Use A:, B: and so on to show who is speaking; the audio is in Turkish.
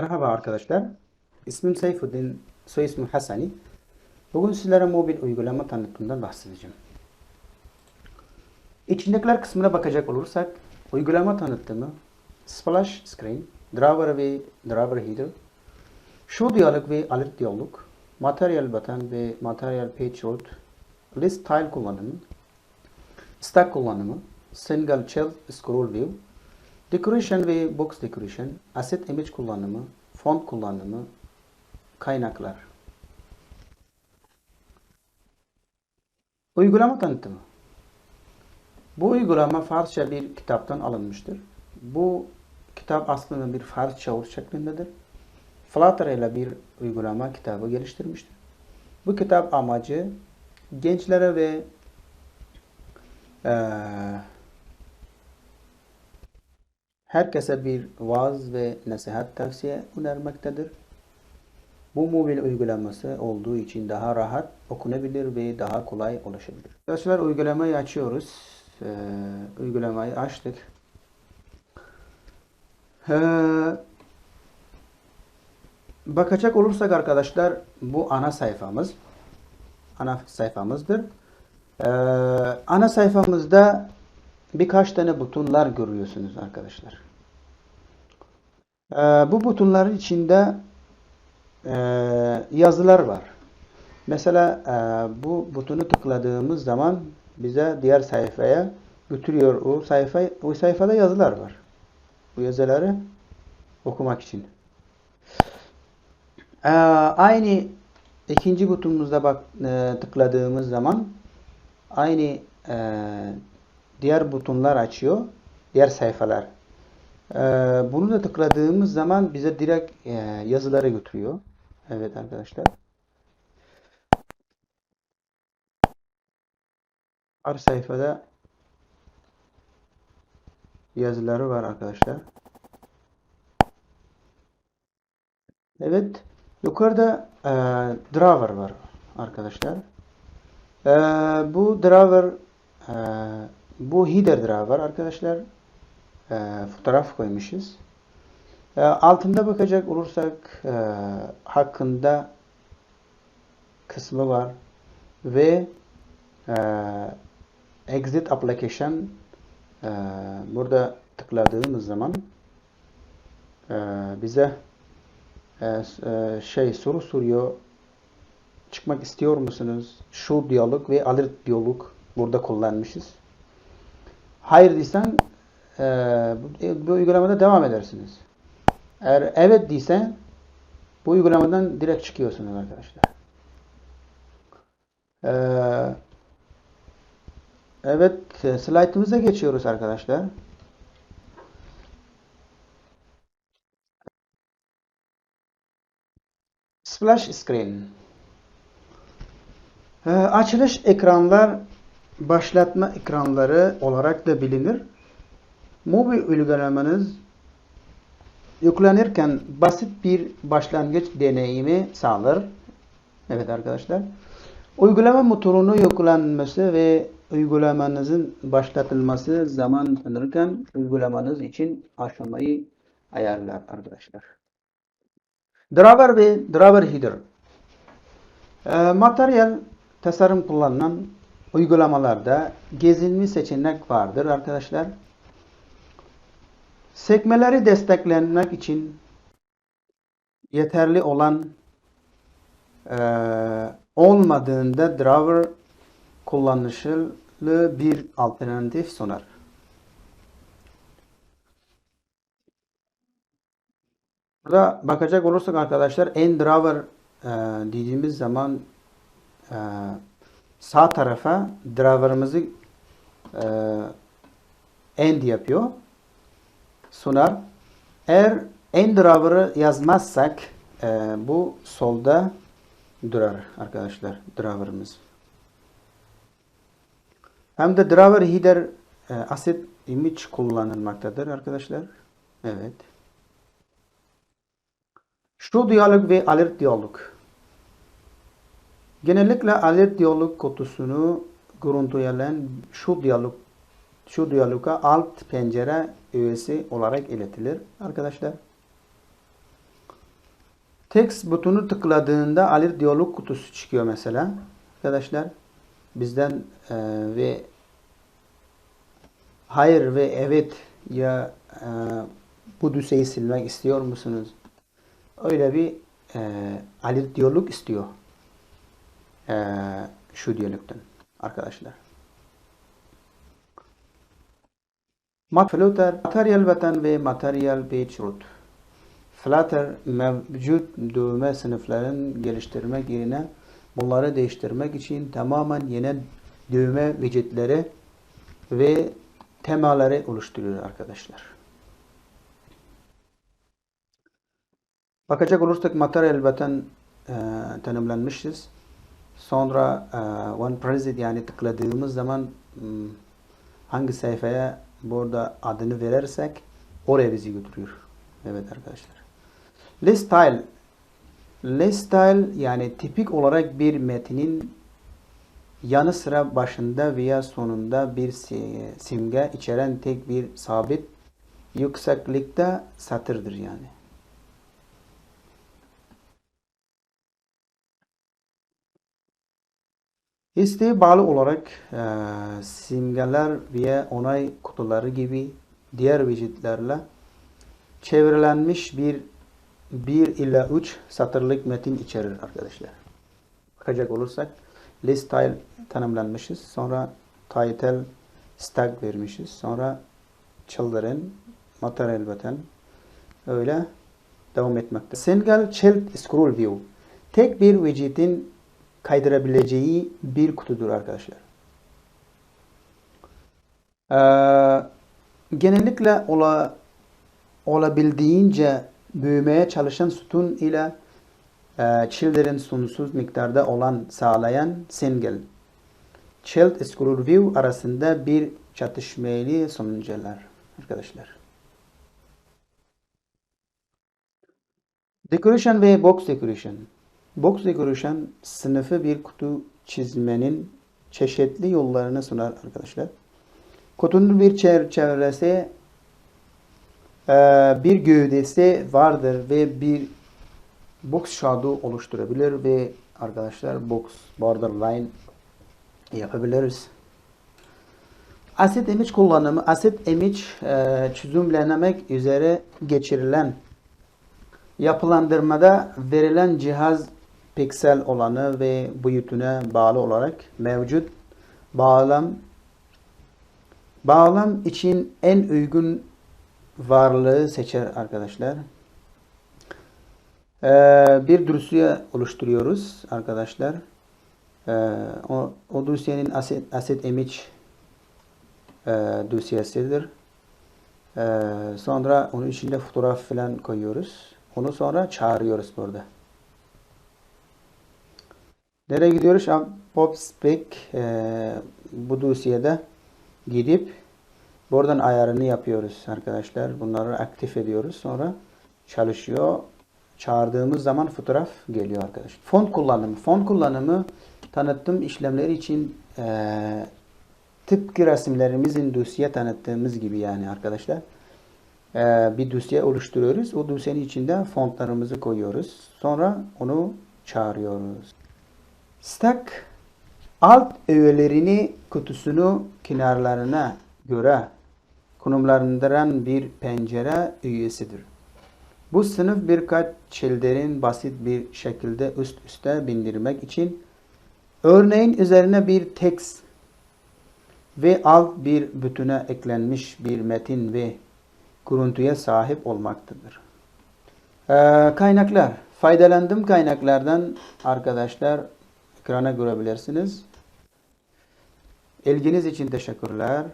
A: Merhaba arkadaşlar. İsmim Seyfuddin, soy ismim Hasani. Bugün sizlere mobil uygulama tanıtımından bahsedeceğim. İçindekiler kısmına bakacak olursak, uygulama tanıtımı, splash screen, driver ve driver header, show diyalog ve alert diyalog, materyal button ve materyal page load, list tile kullanımı, stack kullanımı, single cell scroll view, Decoration ve box decoration, asset image kullanımı, font kullanımı, kaynaklar. Uygulama tanıtımı. Bu uygulama Farsça bir kitaptan alınmıştır. Bu kitap aslında bir Farsça ur şeklindedir. Flutter ile bir uygulama kitabı geliştirmiştir. Bu kitap amacı gençlere ve eee herkese bir vaaz ve nasihat tavsiye önermektedir. Bu mobil uygulaması olduğu için daha rahat okunabilir ve daha kolay ulaşabilir. Arkadaşlar uygulamayı açıyoruz. Ee, uygulamayı açtık. Ee, bakacak olursak arkadaşlar bu ana sayfamız. Ana sayfamızdır. Ee, ana sayfamızda birkaç tane butonlar görüyorsunuz arkadaşlar. Ee, bu butonların içinde e, yazılar var. Mesela e, bu butonu tıkladığımız zaman bize diğer sayfaya götürüyor. O sayfa o sayfada yazılar var. Bu yazıları okumak için. Ee, aynı ikinci butonumuzda bak e, tıkladığımız zaman aynı e, diğer butonlar açıyor. Diğer sayfalar. Ee, bunu da tıkladığımız zaman bize direkt e, yazılara götürüyor. Evet arkadaşlar. Her sayfada yazıları var arkadaşlar. Evet. Yukarıda e, driver var arkadaşlar. E, bu driver e, bu header driver arkadaşlar. E, fotoğraf koymuşuz. E, altında bakacak olursak e, hakkında kısmı var ve e, exit application e, burada tıkladığımız zaman e, bize e, e, şey soru soruyor çıkmak istiyor musunuz? Şu diyalog ve alert diyalog burada kullanmışız. Hayır diysen e, bu, bu uygulamada devam edersiniz. Eğer evet diysen bu uygulamadan direkt çıkıyorsunuz arkadaşlar. Ee, evet slaytımıza geçiyoruz arkadaşlar. Splash screen. Ee, açılış ekranlar başlatma ekranları olarak da bilinir. Mobil uygulamanız yüklenirken basit bir başlangıç deneyimi sağlar. Evet arkadaşlar. Uygulama motorunu yüklenmesi ve uygulamanızın başlatılması zaman tanırken uygulamanız için aşamayı ayarlar arkadaşlar. Driver ve driver header. E, materyal tasarım kullanılan uygulamalarda gezinme seçenek vardır arkadaşlar. Sekmeleri desteklenmek için yeterli olan e, olmadığında driver kullanışlı bir alternatif sunar. Burada bakacak olursak arkadaşlar en driver e, dediğimiz zaman e, sağ tarafa driver'ımızı e, end yapıyor. Sunar. Eğer end driver'ı yazmazsak e, bu solda durar arkadaşlar driver'ımız. Hem de driver header e, asset image kullanılmaktadır arkadaşlar. Evet. Şu diyalog ve alert diyalog. Genellikle alert diyalog kutusunu görüntüleyen şu diyalog şu diyaloga alt pencere üyesi olarak iletilir arkadaşlar. Text butonu tıkladığında alert diyalog kutusu çıkıyor mesela. Arkadaşlar bizden e, ve hayır ve evet ya e, bu düseyi silmek istiyor musunuz? Öyle bir e, alert diyalog istiyor. E, şu diyalogdan arkadaşlar. Flutter materyal button ve materyal page root. Flutter mevcut düğme sınıfların geliştirmek yerine bunları değiştirmek için tamamen yeni düğme widgetleri ve temaları oluşturuyor arkadaşlar. Bakacak olursak materyal button e, tanımlanmışız. Sonra e, one preset yani tıkladığımız zaman m, hangi sayfaya burada adını verirsek oraya bizi götürüyor. Evet arkadaşlar. List style List style yani tipik olarak bir metnin yanı sıra başında veya sonunda bir si- simge içeren tek bir sabit yükseklikte satırdır yani. İsteğe bağlı olarak e, simgeler veya onay kutuları gibi diğer widgetlerle çevrilenmiş bir 1 ila 3 satırlık metin içerir arkadaşlar. Bakacak olursak list style tanımlanmışız. Sonra title stack vermişiz. Sonra children material button öyle devam etmekte. Single child scroll view tek bir widgetin kaydırabileceği bir kutudur arkadaşlar. Ee, genellikle ola, olabildiğince büyümeye çalışan sütun ile e, children sonsuz miktarda olan sağlayan single child scroll view arasında bir çatışmayı sonuçlar arkadaşlar. Decoration ve box decoration. Box decoration sınıfı bir kutu çizmenin çeşitli yollarını sunar arkadaşlar. Kutunun bir çerçevesi e, bir gövdesi vardır ve bir box shadow oluşturabilir ve arkadaşlar box borderline yapabiliriz. Asset image kullanımı, asset image çözümlenemek üzere geçirilen yapılandırmada verilen cihaz piksel olanı ve boyutuna bağlı olarak mevcut bağlam bağlam için en uygun varlığı seçer arkadaşlar. Ee, bir dosya oluşturuyoruz arkadaşlar. Ee, o, o dosyanın asset, asset image e, dosyasıdır. Ee, sonra onun içinde fotoğraf falan koyuyoruz. Onu sonra çağırıyoruz burada. Nereye gidiyoruz? PopSpec e, bu dosyada gidip buradan ayarını yapıyoruz arkadaşlar. Bunları aktif ediyoruz. Sonra çalışıyor. Çağırdığımız zaman fotoğraf geliyor arkadaşlar. Font kullanımı. Font kullanımı tanıttım işlemleri için e, tıpkı resimlerimizin dosya tanıttığımız gibi yani arkadaşlar. E, bir dosya oluşturuyoruz. O dosyanın içinde fontlarımızı koyuyoruz. Sonra onu çağırıyoruz. Stack alt öğelerini kutusunu kenarlarına göre konumlandıran bir pencere üyesidir. Bu sınıf birkaç çilderin basit bir şekilde üst üste bindirmek için örneğin üzerine bir text ve alt bir bütüne eklenmiş bir metin ve görüntüye sahip olmaktadır. Ee, kaynaklar. Faydalandığım kaynaklardan arkadaşlar ekrana görebilirsiniz. İlginiz için teşekkürler.